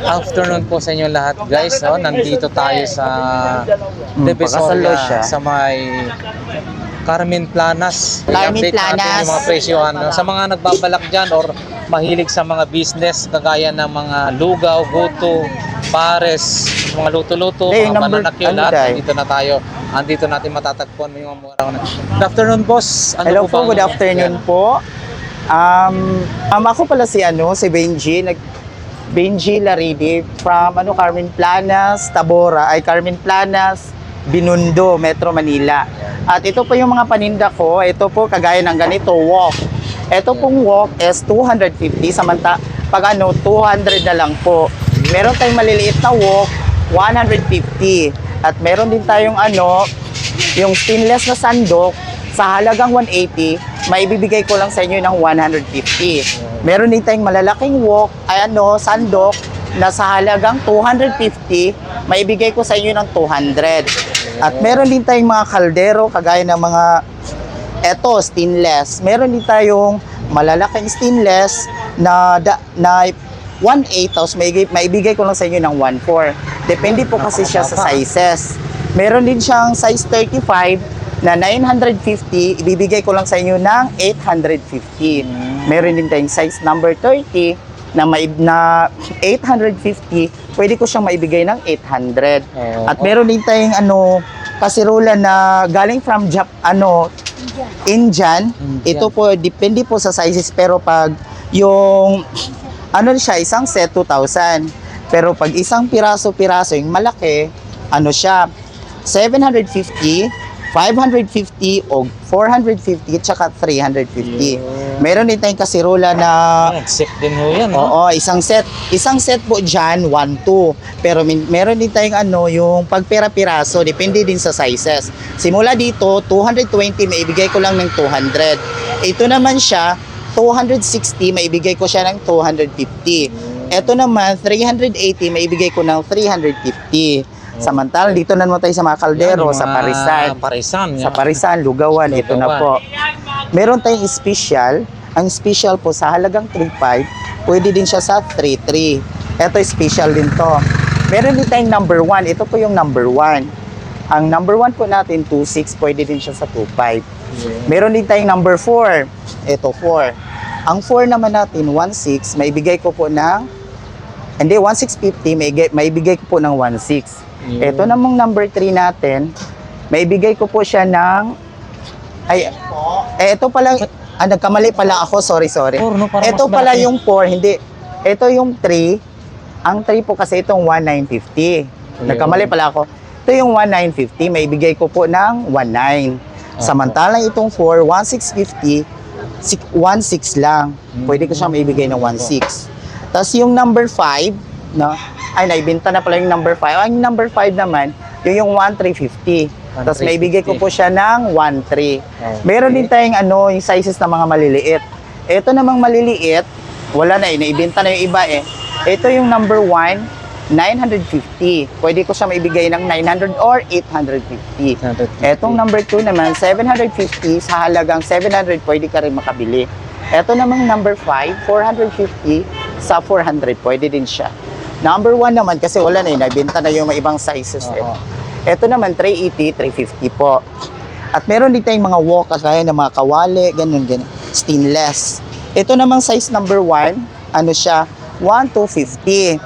Afternoon po sa inyo lahat guys. No? Nandito tayo sa Hmm, Divisoria sa may Carmen Planas. Carmen I-update natin Planas. yung mga presyohan. no? Sa mga nagbabalak dyan or mahilig sa mga business kagaya ng mga lugaw, guto, pares, mga luto-luto, mga bananakyo, ano, lahat. Day? Andito na tayo. Andito natin matatagpuan yung mga mura. Good afternoon boss. Ano Hello po, ang- good afternoon po. Um, um, ako pala si ano, si Benji, nag Benji Laridi from ano Carmen Planas, Tabora, ay Carmen Planas, Binundo, Metro Manila. At ito po yung mga paninda ko, ito po kagaya ng ganito, walk. Ito pong walk is 250, samanta pag ano 200 na lang po. Meron tayong maliliit na walk, 150. At meron din tayong ano, yung stainless na sandok sa halagang 180, maibibigay ko lang sa inyo ng 150. Meron din tayong malalaking wok, ay ano, sandok na sa halagang 250, maibigay ko sa inyo ng 200. At meron din tayong mga kaldero kagaya ng mga eto stainless. Meron din tayong malalaking stainless na da, na 1.8 tapos maibigay, maibigay ko lang sa inyo ng 1.4. Depende po kasi siya sa sizes. Meron din siyang size 35 na 950, ibibigay ko lang sa inyo ng 850. Meron din tayong size number 30 na may na 850, pwede ko siyang maibigay ng 800. Oo. At meron din tayong ano kasirola na galing from Jap ano Indian. Indian. Ito po depende po sa sizes pero pag yung ano siya isang set 2,000. Pero pag isang piraso-piraso yung malaki, ano siya 750, 550 o 450 at saka 350. Meron din tayong kasirola na Nag-sip din ho yan. Oo, isang set. Isang set po dyan, 1, 2. Pero min- meron din tayong ano, yung pagpira-piraso, depende din sa sizes. Simula dito, 220, maibigay ko lang ng 200. Ito naman siya, 260, maibigay ko siya ng 250. Ito naman, 380, maibigay ko ng 350. Samantalang dito na naman tayo sa mga kaldero, Yan, yung sa mga Parisan. Parisan. Sa yan. Parisan, Lugawan, ito na Lugawan. po. Meron tayong special. Ang special po sa halagang 3.5, pwede din siya sa 3.3. Ito special din to. Meron din tayong number 1. Ito po yung number 1. Ang number 1 po natin, 2.6, pwede din siya sa 2.5. Meron din tayong number 4. Ito 4. Ang 4 naman natin, 1.6, maibigay ko po ng hindi, 1,650, may, maibigay ko po ng 1,600. Yun. Ito namang number 3 natin, maibigay ko po siya ng, ay, eh, ito pala, ah, nagkamali pala ako, sorry, sorry. Four, no? Ito mas pala yung 4, hindi. Ito yung 3, ang 3 po kasi itong 1,950. Nagkamali pala ako. Ito yung 1,950, maibigay ko po ng 1,900. Samantalang itong 4, 1,650, 1,600 lang. Pwede ko siya maibigay ng 1,600. Tapos yung number 5, no? Ay, naibenta na pala yung number 5. Ang number 5 naman, yung yung 1,350. Tapos 1,350. maibigay ko po siya ng 1,300. Okay. Meron din tayong ano, yung sizes ng mga maliliit. Ito namang maliliit, wala na eh, naibenta na yung iba eh. Ito yung number 1, 950. Pwede ko siya maibigay ng 900 or 850. Etong number 2 naman, 750 sa halagang 700 pwede ka rin makabili. Eto namang number 5, 450 sa 400 pwede din siya. Number 1 naman kasi wala na eh, nabenta na yung mga ibang sizes eh. Ito naman 380, 350 po. At meron din tayong mga wok kagaya ng mga kawali, ganun ganun. Stainless. Ito namang size number 1, ano siya? 1 to 50.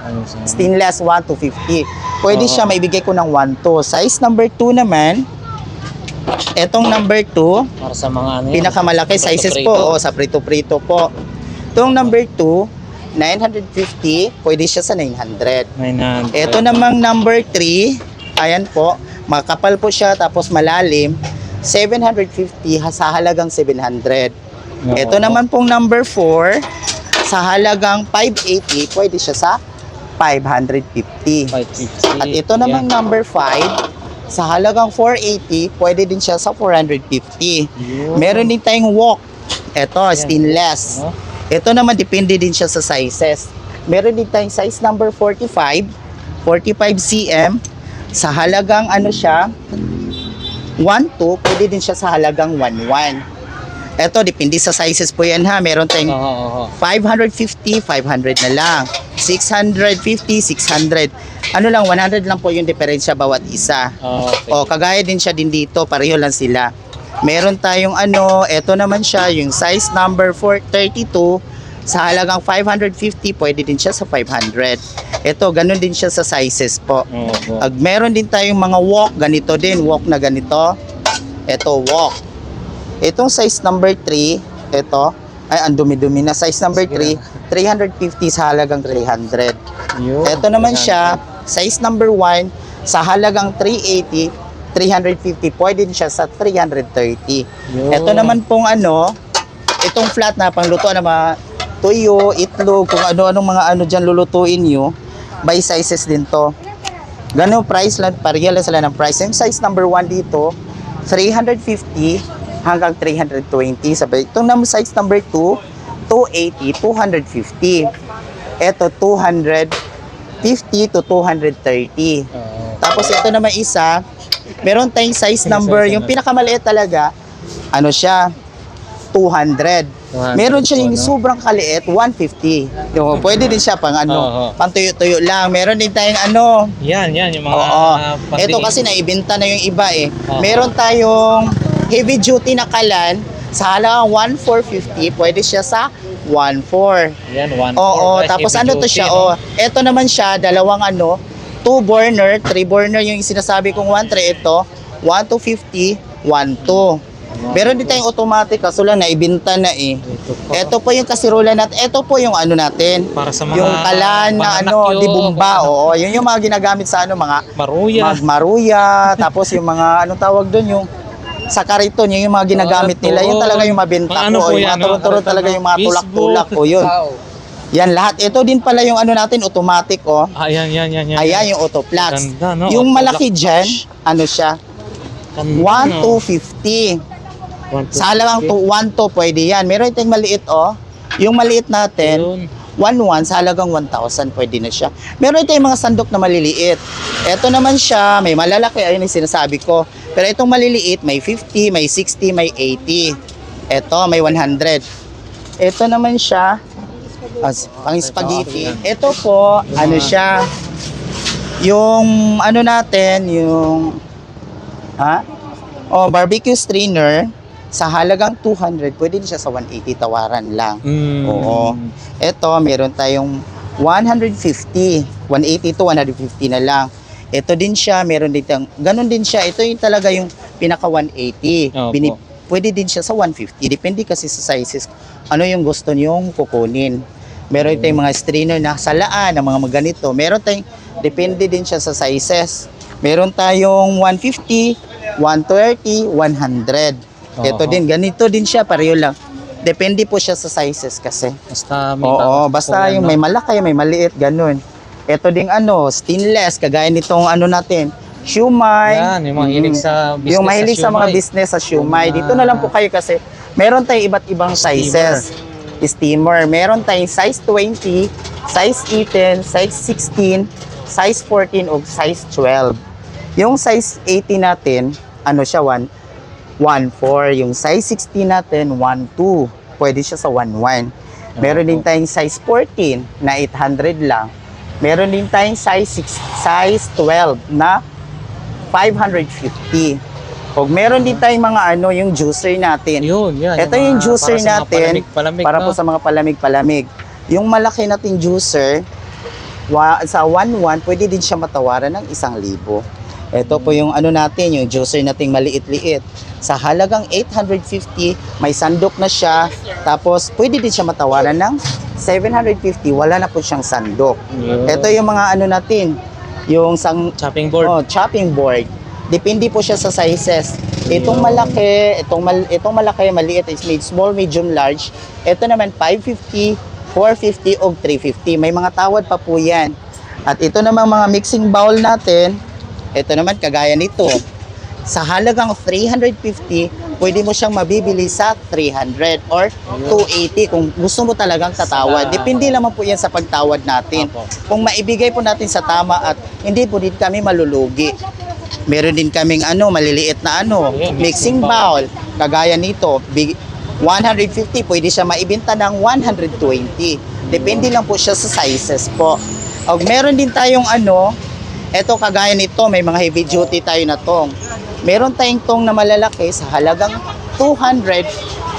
Stainless 1 to 50. Pwede Oo. siya maibigay ko ng 1 to. Size number 2 naman, etong number 2, Para sa mga ano yan. pinakamalaki sizes Prito-prito. po, oh, sa prito-prito po. Itong number 2, 950, pwede siya sa 900. 900. Ito namang number 3, ayan po, makapal po siya tapos malalim, 750 ha- sa halagang 700. Oo. Ito naman pong number 4, sa halagang 580, pwede siya sa 550. 550. At ito namang Yan. number 5, sa halagang 480, pwede din siya sa 450. Yun. Meron din tayong wok. Ito, stainless. No? Ito naman, depende din siya sa sizes. Meron din tayong size number 45, 45 cm. Sa halagang ano siya, 1.2, pwede din siya sa halagang 1.1. Ito, depende sa sizes po yan ha. Meron tayong oo. 550, 500 na lang. 650, 600. Ano lang, 100 lang po yung diferensya bawat isa. Okay. O, kagaya din siya din dito, pareho lang sila. Meron tayong ano, eto naman siya, yung size number 432, sa halagang 550, pwede din siya sa 500. Ito, ganun din siya sa sizes po. Opo. Ag meron din tayong mga walk, ganito din, walk na ganito. Ito, walk. Itong size number 3, ito, ay ang dumi-dumi na. Size number 3, 350 sa halagang 300. Yun. Ito naman siya, size number 1, sa halagang 380, 350, pwede din siya sa 330. Yun. Ito naman pong ano, itong flat na pangluto na mga tuyo, itlog, kung ano-anong mga ano dyan lulutuin nyo, by sizes din to. Ganun price lang, pareha lang sila ng price. Yung size number 1 dito, 350 hanggang 320. Sabi, itong naman size number 2, 280, 250. Ito, 250 to 230. Oo. Tapos ito naman isa, meron tayong size number, yung pinakamaliit talaga, ano siya, 200. 200 Meron siya yung po, no? sobrang kaliit, 150. Yung, pwede din siya pang ano, Oo. pang tuyo-tuyo lang. Meron din tayong ano, Yan, yan. Yung mga Oo. pandingin. Ito kasi naibenta na yung iba eh. Oo. Meron tayong heavy duty na kalan sa halagang 1,450. Pwede siya sa 1,400. Yan, one Oo, four, guys, tapos ano to duty, siya, no? oh. Ito naman siya, dalawang ano, two burner, three burner yung sinasabi kong 1.3 ito, 1,250, 1.2. Meron din tayong automatic, kaso lang naibenta na eh. Ito po. Yung kasirola natin. Ito po yung ano natin. Para sa mga Yung kalan na ano, di bumba. ano. Oo, yun yung mga ginagamit sa ano, mga Maruya. magmaruya, tapos yung mga, anong tawag doon, yung sa kariton, yun yung mga ginagamit nila. Yun talaga yung mabenta ano ko. po Yung mga no? turun-turun talaga yung mga tulak-tulak. O yun. Yan lahat. Ito din pala yung ano natin, automatic oh. Ah, yan, yan, yan, yan. Ayan yung autoplex. Ganda, no? Yung malaki dyan, ano siya? Ganda, 1 no? to 50. One to Sa halagang fifty. 1 to pwede yan. Meron tayong maliit oh. Yung maliit natin, Yun. 1-1 sa halagang 1,000 pwede na siya. Meron tayong mga sandok na maliliit. Ito naman siya, may malalaki, ayun yung sinasabi ko. Pero itong maliliit, may 50, may 60, may 80. Ito, may 100. Ito naman siya, as, pang spaghetti. Ito po, ano siya, yung ano natin, yung, ha? Oh, barbecue strainer, sa halagang 200, pwede din siya sa 180 tawaran lang. Mm. Oo. Ito, meron tayong 150. 180 to 150 na lang. Ito din siya, meron din tayong, ganun din siya. Ito yung talaga yung pinaka 180. Opo. Pwede din siya sa 150. Depende kasi sa sizes. Ano yung gusto niyong kukunin. Meron tayong mga strainer na salaan, ng mga ganito. Meron tayong, depende din siya sa sizes. Meron tayong 150, 130, 100. Ito Oo. din, ganito din siya, pareho lang. Depende po siya sa sizes kasi. Basta may Oo, basta yung may malaki, may maliit, ganun. Ito ding ano, stainless, kagaya nitong ano natin, shumai. Yan, yung mga hilig Mm. sa business Yung mahilig sa, mga business sa shumai. Ah. Dito na lang po kayo kasi meron tayong iba't ibang sizes. Steamer. Meron tayong size 20, size 18, size 16, size 14, o size 12. Yung size 18 natin, ano siya, 1, 1.4. Yung size 16 natin, 1.2. Pwede siya sa 1.1. Meron din tayong size 14 na 800 lang. Meron din tayong size 6, size 12 na 550. Pag meron din tayong mga ano, yung juicer natin. Yun, yan. Ito yung mga- juicer para natin palamig-palamig, para no? po sa mga palamig-palamig. Yung malaki nating juicer, wa, sa 1-1, pwede din siya matawaran ng isang libo. Ito po yung ano natin, yung juicer nating maliit-liit. Sa halagang 850, may sandok na siya. Tapos, pwede din siya matawaran ng 750. Wala na po siyang sandok. Ito yung mga ano natin, yung sang chopping board. Oh, chopping board. Depende po siya sa sizes. Itong malaki, itong mal, itong malaki, maliit is made small, medium, large. Ito naman 550, 450 o 350. May mga tawad pa po 'yan. At ito naman mga mixing bowl natin. Ito naman kagaya nito. Sa halagang 350, pwede mo siyang mabibili sa 300 or 280 kung gusto mo talagang tatawad. Depende naman po 'yan sa pagtawad natin kung maibigay po natin sa tama at hindi po din kami malulugi. Meron din kaming ano, maliliit na ano, mixing bowl. Kagaya nito, big, 150, pwede siya maibenta ng 120. Depende lang po siya sa sizes po. O, meron din tayong ano, eto kagaya nito, may mga heavy duty tayo na tong. Meron tayong tong na malalaki sa halagang 200,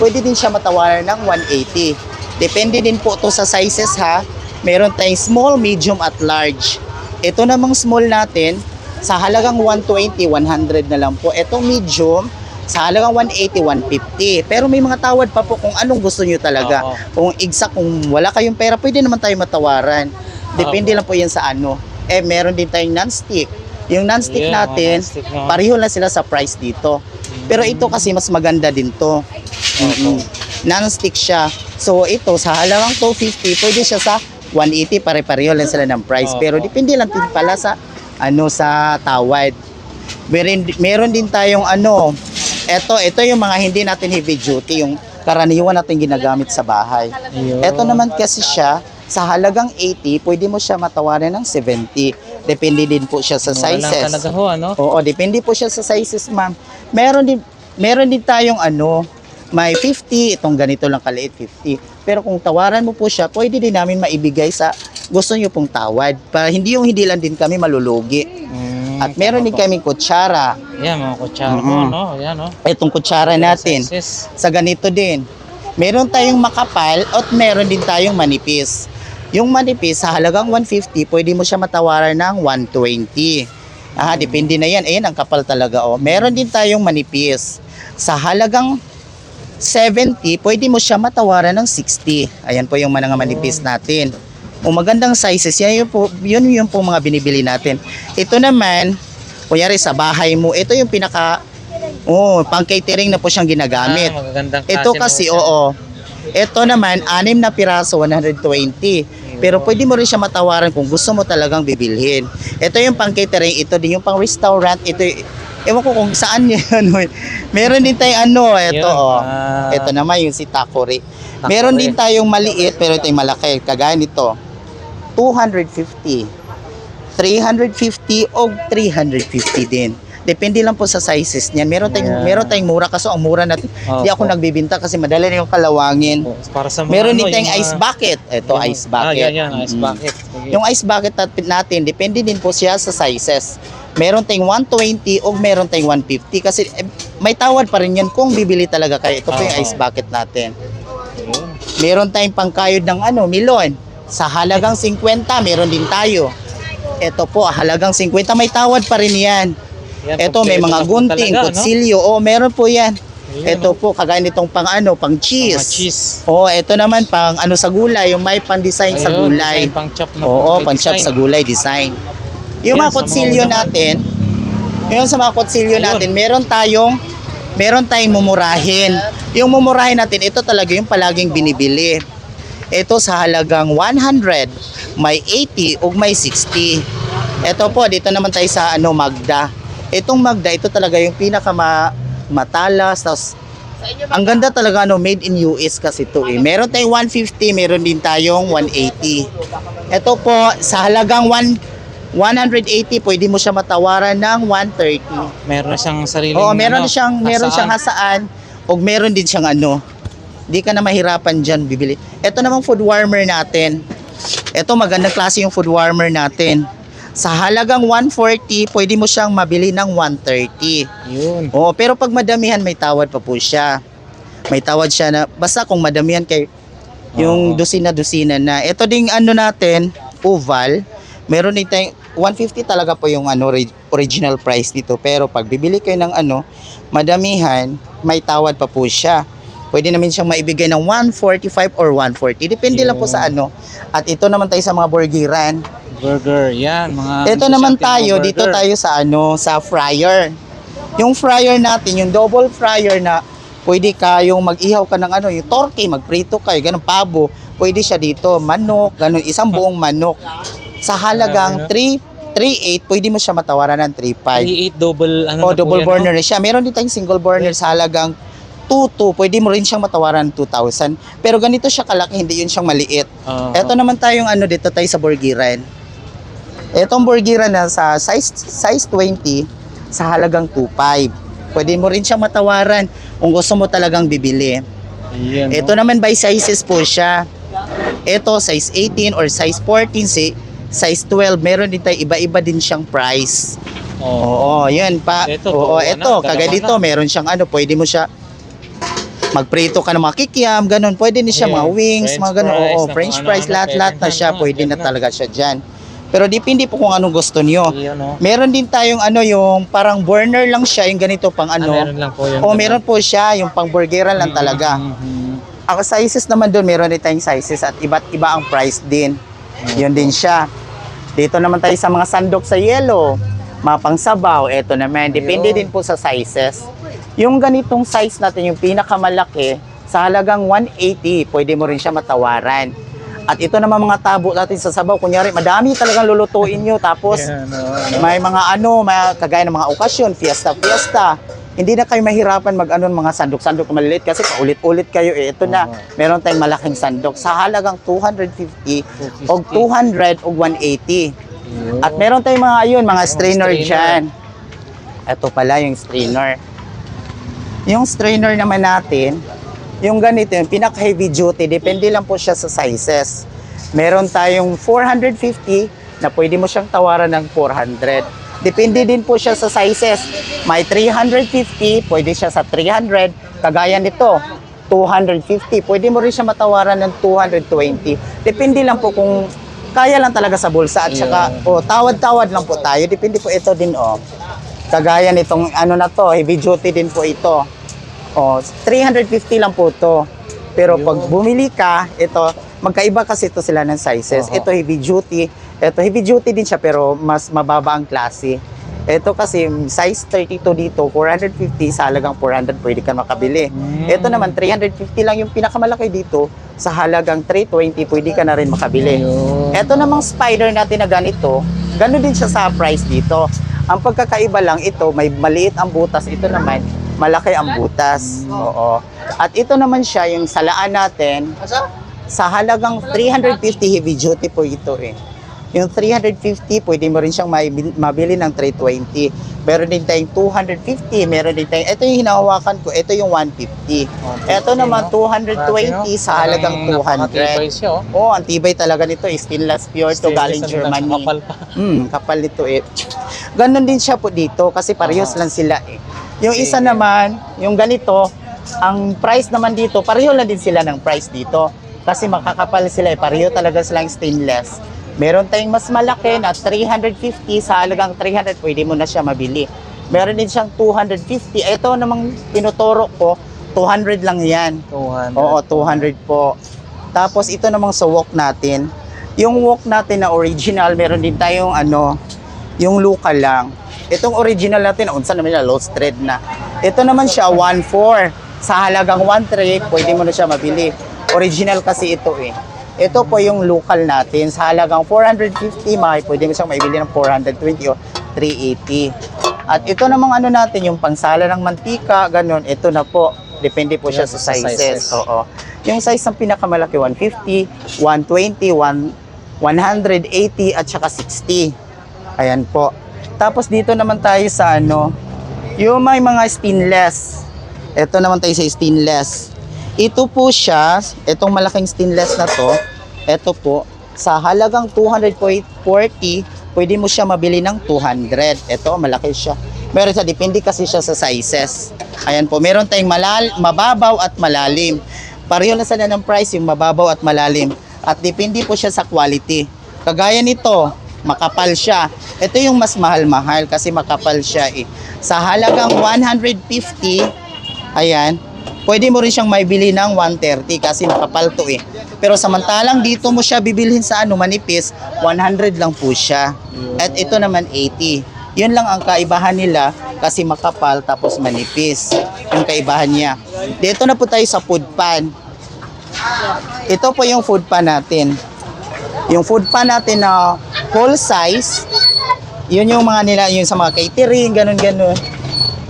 pwede din siya matawaran ng 180. Depende din po to sa sizes ha. Meron tayong small, medium at large. Ito namang small natin, sa halagang 120, 100 na lang po. Ito medium, sa halagang 180, 150. Pero may mga tawad pa po kung anong gusto nyo talaga. Oo. Kung exact, kung wala kayong pera, pwede naman tayo matawaran. Depende Oo. lang po yan sa ano. Eh, meron din tayong non-stick. Yung non-stick Yeah, natin, non-stick, no? pareho lang sila sa price dito. Pero ito kasi mas maganda din to. Mm-mm. Non-stick siya. So ito, sa halagang 250, pwede siya sa 180, pare-pareho lang sila ng price. Pero depende lang din pala sa ano sa tawad. Meron, meron din tayong ano, ito, ito yung mga hindi natin heavy duty, yung karaniwan natin ginagamit sa bahay. Ito naman kasi siya, sa halagang 80, pwede mo siya matawaran ng 70. Depende din po siya sa Mura lang sizes. talaga ho, ano? Oo, depende po siya sa sizes, ma'am. Meron din meron din tayong ano, may 50, itong ganito lang kaliit 50. Pero kung tawaran mo po siya, pwede din namin maibigay sa gusto niyo pong tawad. Para hindi yung hindi lang din kami malulugi. Mm, At meron din kaming kutsara. Yan, mga kutsara Mhm. mo, no? Yan, no? Itong kutsara natin, Sizes. sa ganito din. Meron tayong makapal at meron din tayong manipis. Yung manipis, sa halagang 150, pwede mo siya matawaran ng 120. Ah, depende na yan. Ayan, ang kapal talaga. Oh. Meron din tayong manipis. Sa halagang 70, pwede mo siya matawaran ng 60. Ayan po yung mga manipis natin. O magandang sizes, yan yung po, yun yung po mga binibili natin. Ito naman, kunyari sa bahay mo, ito yung pinaka, oh, pang catering na po siyang ginagamit. Ah, Ito kasi, oo. Ito naman, anim na piraso, 120. Pero pwede mo rin siya matawaran kung gusto mo talagang bibilhin. Ito yung pang catering, ito din yung pang restaurant, ito Ewan ko kung saan yun. Meron din tayong ano, ito oh. ah. ito naman yung si Takori. Meron din tayong maliit, pero ito yung malaki. Kagaya nito, 250. 350 o 350 din. Depende lang po sa sizes niyan. Meron tayong, Yeah. meron tayong mura kasi ang mura natin. Hindi ako Opo. nagbibinta kasi madali na yung kalawangin. Oh, Para sa mga Meron ano, din tayong yung ice bucket. Ito, yung- ice bucket. Ah, yan, yan, ice Mm. bucket. Sige. Yung ice bucket nat- natin, depende din po siya sa sizes. Meron tayong 120 o meron tayong 150 kasi eh, may tawad pa rin yan kung bibili talaga kayo. Ito po yung ice bucket natin. Meron tayong pangkayod ng ano, milon. Sa halagang 50, meron din tayo. Ito po, halagang 50, may tawad pa rin yan. Yan, Ito, may mga gunting, talaga, no? kutsilyo. Oo, meron po yan. Ayun, Ito no? po, kagaya nitong pang ano, pang cheese. cheese. Oo, ito naman pang ano sa gulay, yung may pan-design sa Ayun, gulay. design pang chop na Oo, pan-chop design. sa gulay design. Yung Yan, mga sa kutsilyo natin, yung sa mga kutsilyo natin, meron tayong meron tayong mumurahin. Yung mumurahin natin, ito talaga yung palaging binibili. Ito sa halagang 100, may 80 o may 60. Ito po, dito naman tayo sa ano, Magda. Itong Magda, ito talaga yung pinaka ma- matalas, tapos ang ganda talaga no, made in US kasi to eh. Meron tayong 150, meron din tayong 180. Ito po, sa halagang 1 180, pwede mo siya matawaran ng 130. Meron siyang sariling Oo, meron ano, siyang meron siyang hasaan. o meron din siyang ano. Di ka na mahirapan diyan bibili. Ito namang food warmer natin. Ito magandang klase yung food warmer natin. Sa halagang 140, pwede mo siyang mabili ng 130. Yun. Oo, pero pag madamihan may tawad pa po siya. May tawad siya na basta kung madamihan kay yung Oo. dosina-dosina na. Ito ding ano natin, oval, meron din tayong 150 talaga po yung ano ori- original price dito. Pero pag bibili kayo ng ano, madamihan, may tawad pa po siya. Pwede namin siyang maibigay ng 145 or 140. Depende lang po sa ano. At ito naman tayo sa mga burgeran. Burger. Yan. Mga Ito naman tayo, mga dito burger. tayo sa ano, sa fryer. Yung fryer natin, yung double fryer na pwede kayong mag-ihaw ka ng ano, yung turkey, magprito kayo, ganun pabo. Pwede siya dito, manok, ganun, isang buong manok. Sa halagang 3 3.8, pwede mo siya matawaran ng 3.5. 3.8 double ano O na po double yan, burner siya. Meron din tayong single burner sa halagang 2.2. Pwede mo rin siyang matawaran ng 2,000. Pero ganito siya kalaki, hindi yun siyang maliit. No? Oo. Ito naman tayong ano dito tayo sa burgiran. Etong burgiran na sa size size 20 sa halagang 2.5. Pwede mo rin siyang matawaran kung gusto mo talagang bibili. Ayan, Ito naman by sizes po siya. Ito, size 18 or size 14, si size 12. Meron din tayo iba-iba din siyang price. Oh. Oo, yan pa. Ito, Oo, dalawa na, ito, kagaya dito, meron siyang ano, pwede mo siya magprito ka ng mga kikiam, ganun. Pwede din siya Ayan, mga wings, French mga ganun. fries, Oo, na french fries, ano-ano, lahat-lahat na pwede siya. na, Pwede dyan na na. talaga siya dyan. Pero depende po kung anong gusto niyo. Ayan, oh. Meron din tayong ano, yung parang burner lang siya, yung ganito pang Ah, ano. meron lang po yun. O meron po siya, yung pang burgeran lang talaga. Mhm. Ang sizes naman doon, meron din tayong sizes at iba't iba ang price din. Yun din siya. Dito naman tayo sa mga sandok sa yellow. Mga pangsabaw, eto naman. Depende Ayun. din po sa sizes. Yung ganitong size natin, yung pinakamalaki, sa halagang 180, pwede mo rin siya matawaran. At ito naman mga tabo natin sa sabaw. Kunyari, madami talagang lulutuin nyo. Tapos, oh, ano. may mga ano, may kagaya ng mga okasyon, fiesta, fiesta. Hindi na kayo mahirapan mag ano, mga sandok-sandok maliliit kasi paulit-ulit kayo eh. Ito na, meron tayong malaking sandok sa halagang 250 o 250. 200 o 180. Ayun. At meron tayong mga ayun, mga Mga strainer strainer. dyan. Ito pala yung strainer. Yung strainer naman natin, yung ganito, yung pinaka-heavy duty, depende lang po siya sa sizes. Meron tayong 450 na pwede mo siyang tawaran ng 400. Depende din po siya sa sizes. May 350, pwede siya sa 300. Kagaya nito, 250. Pwede mo rin siya matawaran ng 220. Depende lang po kung kaya lang talaga sa bulsa at saka Yeah. oh, tawad-tawad lang po tayo. Depende po ito din oh. Kagaya nitong ano na to, heavy duty din po ito. Oh, 350 lang po to. Pero pag bumili ka, ito, magkaiba kasi ito sila ng sizes. Ito heavy duty. Ito heavy duty din siya pero mas mababa ang klase. Ito kasi size 32 dito, 450 sa halagang 400 pwede ka makabili. Mm. Ito naman 350 lang yung pinakamalaki dito sa halagang 320 pwede ka na rin makabili. Ayun. Ito namang spider natin na ganito, gano'n din siya sa price dito. Ang pagkakaiba lang ito, may maliit ang butas. Ito naman, malaki ang butas. Oo. At ito naman siya, yung salaan natin, sa halagang 350 heavy duty po ito eh. Yung 350, pwede mo rin siyang mabili ng 320. Meron din tayong 250, meron din tayong, ito yung hinahawakan ko, ito yung 150. Ito naman, 220 sa halagang 200. Napakatibay siya, oh. Ang tibay talaga nito, eh, stainless pure to galing Germany. Kapal pa. Hmm, kapal nito eh. Ganon din siya po dito kasi parehas lang sila eh. Yung isa naman, yung ganito, ang price naman dito, pareho lang din sila ng price dito. Kasi makakapal sila eh, pareho talaga silang stainless. Meron tayong mas malaki na 350 sa halagang 300, pwede mo na siya mabili. Meron din siyang 250. Ito namang tinuturo ko, 200 lang yan. 200. Oo, 200 po. Tapos ito namang sa wok natin. Yung wok natin na original, meron din tayong ano, yung luka lang. Itong original natin, unsa naman yung lost thread na. Ito naman siya, 1.4. Sa halagang 1.3, pwede mo na siya mabili. Original kasi ito eh. Ito po yung local natin. Sa halagang 450, may pwede mo siyang maibili ng 420 o 380. At ito namang ano natin, yung pangsala ng mantika, ganun, ito na po. Depende po siya sa sizes. sizes. Oo. Yung size ng pinakamalaki, 150, 120, 1, 180, at saka 60. Ayan po. Tapos dito naman tayo sa ano, yung may mga stainless. Ito naman tayo sa stainless. Ito po siya, itong malaking stainless na to, ito po, sa halagang 240, pwede mo siya mabili ng 200. Ito, malaki siya. Meron sa depende kasi siya sa sizes. Ayan po, meron tayong malal, mababaw at malalim. Pareho na sila ng price, yung mababaw at malalim. At depende po siya sa quality. Kagaya nito, makapal siya. Ito yung mas mahal-mahal kasi makapal siya eh. Sa halagang 150, ayan, pwede mo rin siyang maibili ng 130 kasi makapal to eh. Pero samantalang dito mo siya bibilhin sa ano, manipis, 100 lang po siya. At ito naman 80. Yun lang ang kaibahan nila kasi makapal tapos manipis. Yung kaibahan niya. Dito na po tayo sa food pan. Ito po yung food pan natin. Yung food pan natin na full size, yun yung mga nila, yung sa mga catering, ganun ganun.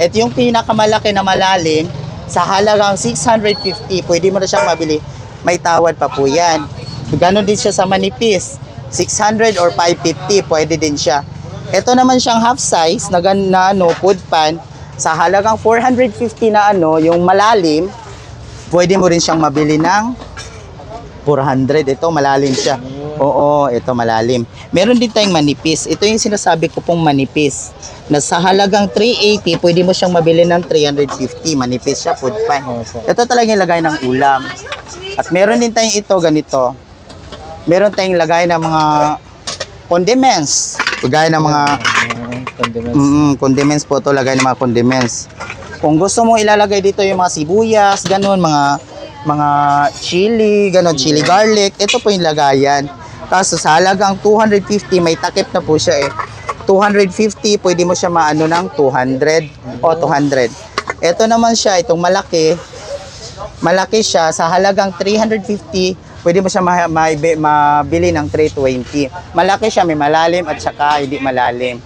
Ito yung pinakamalaki na malalim, sa halagang 650, pwede mo na siyang mabili. May tawad pa po yan. Ganon din siya sa manipis. 600 or 550, pwede din siya. Ito naman siyang half size na, na ano, food pan, sa halagang 450 na ano, yung malalim, Pwede mo rin siyang mabili ng 400. Ito, malalim siya. Oo, ito malalim. Meron din tayong manipis. Ito yung sinasabi ko pong manipis. Na sa halagang 380, pwede mo siyang mabili ng 350. Manipis siya, food pan. Ito talaga yung lagay ng ulam. At meron din tayong ito, ganito. Meron tayong lagay ng mga condiments. Lagay ng mga condiments. mm, condiments po to lagay ng mga condiments. Kung gusto mo ilalagay dito yung mga sibuyas, ganun, mga mga chili, ganun, chili garlic, ito po yung lagayan. Kaso sa halagang 250, may takip na po siya eh. 250, pwede mo siya maano ng 200 o 200. Ito naman siya, itong malaki, malaki siya, sa halagang 350, pwede mo siya ma- ma- mabili ng 320. Malaki siya, may malalim at saka hindi malalim.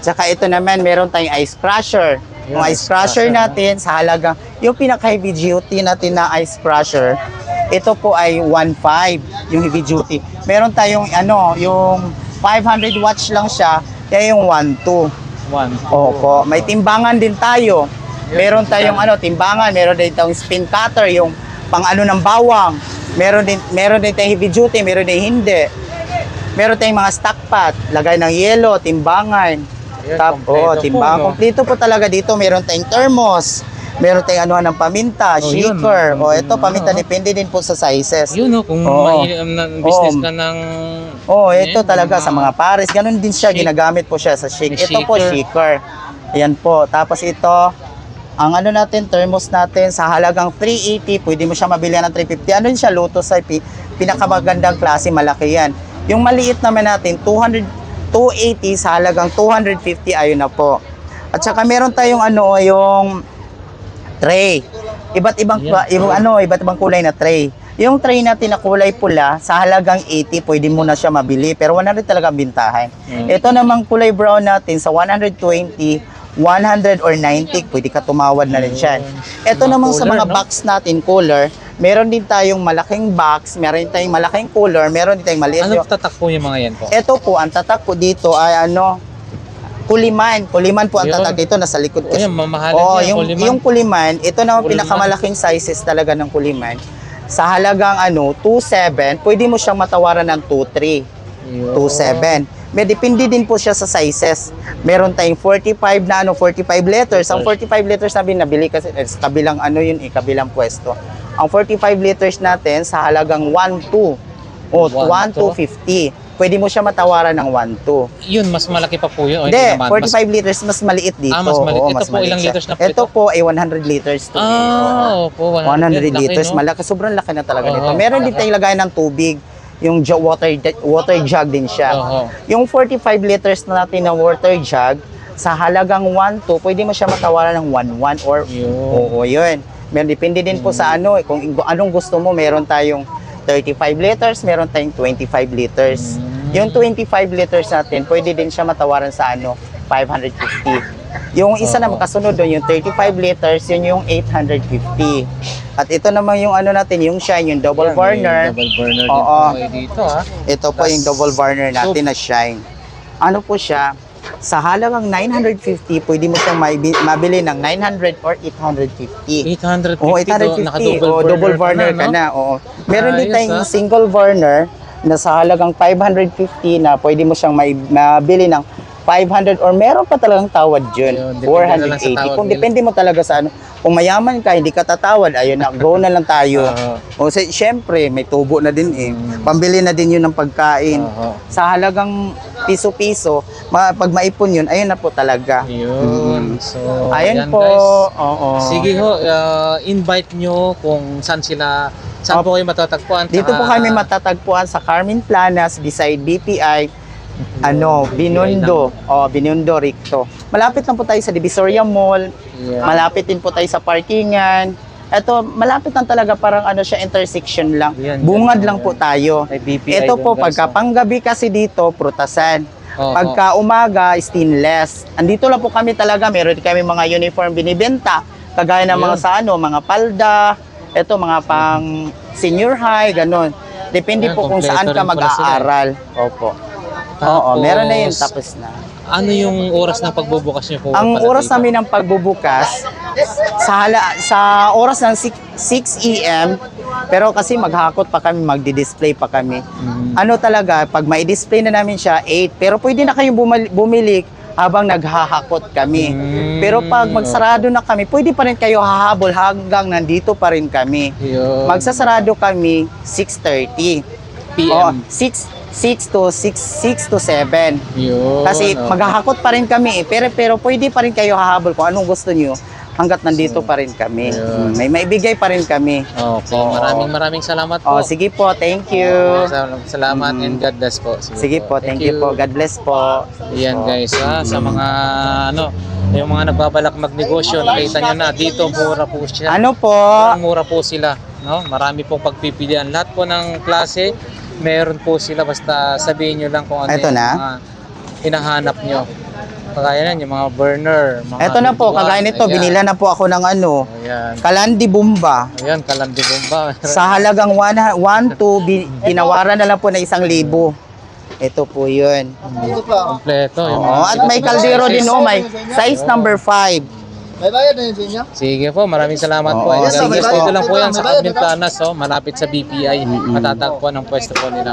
Tsaka ito naman, meron tayong ice crusher. Yung ice crusher natin sa halagang, yung pinaka heavy duty natin na ice crusher, ito po ay 1.5 yung heavy duty. Meron tayong ano, yung 500 watts lang siya, kaya yung 1.2. One. Opo, may timbangan din tayo. Meron tayong ano, timbangan, meron din tayong spin cutter, yung pang ano ng bawang. Meron din meron din tayong heavy duty, meron din hindi. Meron tayong mga stock pot, lagay ng yelo, timbangan. Ayan, Tap, oh, po, timbangan. no? Kompleto po talaga dito. Meron tayong thermos. Meron tayong ano ng paminta, Oh, yun. shaker. O, ito paminta, Oo. depende din po sa sizes. Yun no, kung Oo. mahilig um, na- business Oo. ka ng... Oh, ito Ayan, talaga sa mga pares. Ganun din siya, Shake. ginagamit po siya sa shake. May Ito po, shaker. shaker. Ayan po. Tapos ito, ang ano natin, thermos natin, sa halagang 380, pwede mo siya mabili ng 350. Ano yun siya, Lotus pi- pinakamagandang klase, malaki yan. Yung maliit naman natin, 200, 280 sa halagang 250, ayun na po. At saka meron tayong ano, yung tray. Iba't ibang kla- ibang ano, iba't ibang kulay na tray. Yung tray natin na kulay pula, sa halagang 80, pwede mo na siya mabili. Pero 100 talaga ang bintahan. Mm. Ito namang kulay brown natin sa 120, 100 or 90, pwede ka tumawad na rin siya. Ito namang sa mga no? box natin, cooler, meron din tayong malaking box, meron din tayong malaking cooler, meron din tayong maliit. Ano tatak po yung mga yan po? ito po, ang tatak ko dito ay ano, kuliman. Kuliman po ang Yun. tatak dito, nasa likod ko. Ayan, mamahalin Oo, yung, kuliman. yung kuliman, ito na ang Kuliman. pinakamalaking sizes talaga ng kuliman. Sa halagang ano, 2.7, pwede mo siyang matawaran ng 2.3, Yun. 2.7. May depende din po siya sa sizes. Meron tayong 45 na ano, 45 liters. Ang 45 liters na binabili kasi eh, sa kabilang ano yun, eh, kabilang pwesto. Ang 45 liters natin sa halagang 1.2 o 1.2. 1.250. Pwede mo siya matawaran ng 1.2. Yun, mas malaki pa po yun. O, Hindi, naman. 45 liters, mas maliit dito. Ah, mas maliit. Oo, Ito mas po, ilang siya. liters na po Ito ito? po ay 100 liters to. Mas, ah, opo. 100 Laki, liters, no? malaki. Sobrang laki na talaga Oo, nito. Meron din laki. tayong lagay ng tubig. Yung water, water jug din siya. Oo. Yung 45 liters na natin na water jug, sa halagang 1.2, pwede mo siya matawaran ng 1.1 or Yun. Oo, yun. Meron, depende din po sa ano, eh, kung anong gusto mo, meron tayong 35 liters, meron tayong 25 liters. Mm. Yung 25 liters natin, pwede din siya matawaran sa ano, 550. Yung isa na Oo. kasunod doon, yung 35 liters, yun yung 850. At ito naman yung ano natin, yung shine, yung double may burner. Double burner din Oo. po kayo dito, ha? Ito po Plus, yung double burner natin na shine. Ano po siya? Sa halagang 950, pwede mo siyang mabili ng 900 or 850. 850 Oo, do, 850. naka-double burner, double burner ka no? na. Oo. Meron din tayong ah. single burner na sa halagang 550 na pwede mo siyang mabili ng 500 or meron pa talagang tawad. Yun, depende na lang sa 480. tawad Kung nila. depende mo talaga sa ano. Kung mayaman ka, hindi ka tatawad, ayun na, go na lang tayo. Oo. O sa, syempre, may tubo na din eh. Mm. Pambili na din yun ng pagkain. Oo. Sa halagang piso-piso, pag maipon yun, ayun na po talaga. Yun. So, Ayun ayan, po. guys. Oo. Sige ho, uh, invite nyo kung saan sila, saan po kayo matatagpuan. Dito po Saka- kami matatagpuan sa Carmen Planas beside BPI ano, Binundo. Oh, Binundo Ricto. Malapit lang po tayo sa Divisoria Mall. Yeah. Malapit din po tayo sa parkingan. Ito, malapit lang talaga parang ano siya intersection lang. Yan, Bungad yan, lang yan. po tayo. May BPI Ito po, pagka oh. panggabi kasi dito, prutasan. Oo. Pagka umaga, stainless. Andito lang po kami talaga, meron kami mga uniform binibenta. Kagaya ng mga Yun. sa ano, mga palda, ito mga pang senior high, ganun. Depende Ayan, po kung saan ka eh. mag-aaral. Opo. Oo, meron na yun, Tapos, tapos na. Ano yung oras ng pagbubukas niyo po? Ang pala oras dito? namin ng pagbubukas sa hala, sa oras ng 6, 6 AM pero kasi maghakot pa kami, magdi-display pa kami. Mm. Ano talaga, pag may display na namin siya 8, pero pwede na kayong bumali- bumili habang naghahakot kami. Mm, Pero pag magsarado na kami, pwede pa rin kayo hahabol hanggang nandito pa rin kami. Yun. Magsasarado kami 6:30. PM. O, 6 6 to 6 6 to 7. Yun. Kasi okay. maghahakot pa rin kami eh. Pero, pero pwede pa rin kayo hahabol kung anong gusto nyo hanggat nandito pa rin kami. Ayun. Mm, May maibigay pa rin kami. Okay, Oo. maraming maraming salamat Oh, po. sige po, thank you. Sal- Salamat Mm. and God bless po. Sige po, thank you po. God bless po. Yan guys, ha, sa mga ano, yung mga nagbabalak magnegosyo, nakita nyo na dito mura po siya. Ano po? Murang mura po sila, no? Marami pong pagpipilian. Lahat po ng klase, meron po sila basta sabihin nyo lang kung ano Eto yung na? mga hinahanap nyo. Kagaya nan, yung mga burner, mga Eto na po, kagaya nito, ayan. binila na po ako ng ano, Ayan. Kalandi Bumba. Ayan, kalandi bomba. Sa halagang 1 to tinawaran na lang po na isang libo. Ito po yun. Kompleto. yung Oo, at may kaldero din oh, may size number 5. May bayad na yun sa inyo? Sige po, maraming salamat po. Oo, And sige guys, po. dito lang po yan sa May bayad, Admin Planas, oh, malapit sa BPI. Matatagpuan ang pwesto po nila.